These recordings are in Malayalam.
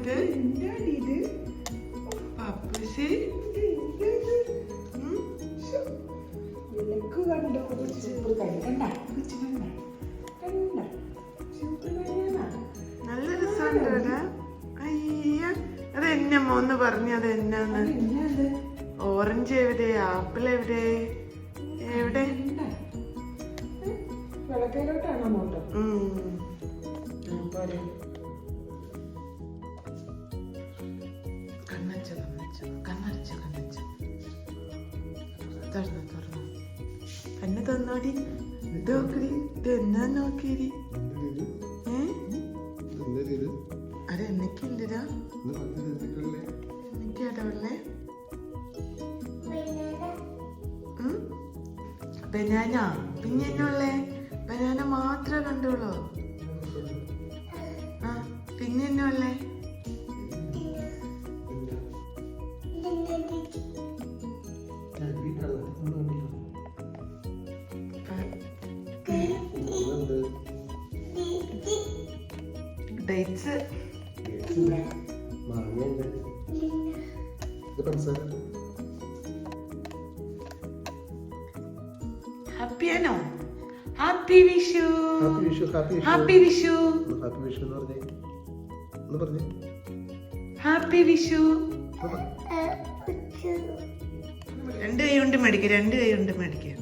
ഇത് എന്താണ് ഇത് പപ്പുസ് വിളക്ക് കണ്ടോ? സൂപ്പർ കണ്ട? നല്ല രസമുണ്ട് അയ്യ. അത് എന്നെ മോന്ന് പറഞ്ഞു അത് എന്നാന്ന്? ഓറഞ്ച് എവിടെ? ആപ്പിൾ എവിടെ? എവിടെ? വിളക്കിലോട്ടാണോ അങ്ങോട്ട് കണ്ണച്ച കണ്ണച്ച കണ്ണടച്ച കണ്ണച്ച തുറന്നു തുറന്നു കണ്ണ് തന്നോടി ഇത് നോക്കടി ഇത് എന്നാ നോക്കിയടി അത് എന്നൊക്കെയാടാ ഉള്ളേ ബനാന പിന്നെ എന്നുള്ളേ ബനാന മാത്രമേ കണ്ടുള്ളൂ. ആ. പിന്നെ എന്നുള്ളേ dates ഹാപ്പിയാണോ happy Vishu. Happy Vishu happy Vishu. എന്ന് പറഞ്ഞേ. ഒന്ന് പറഞ്ഞേ. ഹാപ്പി വിഷു. രണ്ട് കൈ കൊണ്ട് മേടിക്കുക രണ്ട് കൈ കൊണ്ട് മേടിക്കുക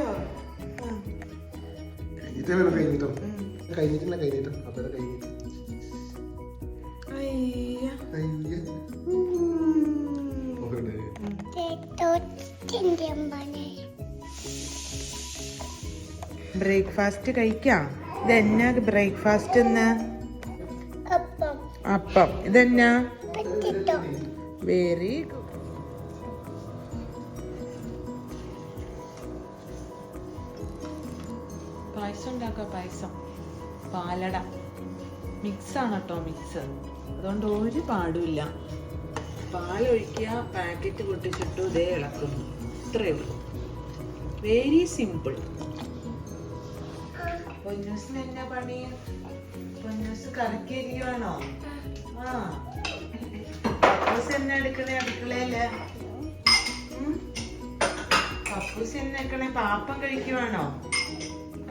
ആ. കഴിഞ്ഞിട്ടേ വേണം കഴിഞ്ഞിട്ടോ? ഉം. കഴിഞ്ഞിട്ടില്ല കഴിഞ്ഞിട്ടോ? അപ്പഴേ കഴിഞ്ഞിട്ട്. ബ്രേക്ക്ഫാസ്റ്റ് കഴിക്കാം? ഇതെന്നാ ബ്രേക്ക്ഫാസ്റ്റ് എന്ന് അപ്പം. ഇതെന്നാ? വെരി ഗുഡ് പായസം ഉണ്ടാക്കുക. പായസം പാലട. മിക്സാണ് കേട്ടോ മിക്സ്. അതുകൊണ്ട് ഒരു പാടുമില്ല. പാലൊഴിക്കുക പാക്കറ്റ് പൊട്ടിച്ചിട്ടു ഇതേ ഇളക്കുന്നു. ഇത്രയേ ഉള്ളൂ. വെരി സിമ്പിൾ പൊന്നൂസിന് എന്നാ പണി? പൊന്നൂസ് കറക്കിയിരിക്കുവാണോ ആ. പപ്പൂസ് എന്നാ എടുക്കണേ അടുക്കളയിൽ? പപ്പൂസ് എന്നാ എടുക്കണേ? പാപ്പം കഴിക്കുവാണോ?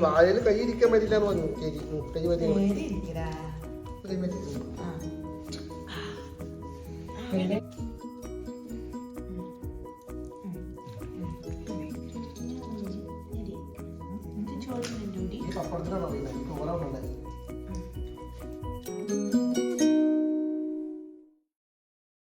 വായയിൽ കൈ ഇരിക്കാൻ പറ്റില്ല എന്ന് പറഞ്ഞു. ശരി കൈ അറിയുന്നത് എനിക്ക് ഓരോ ഉണ്ടായി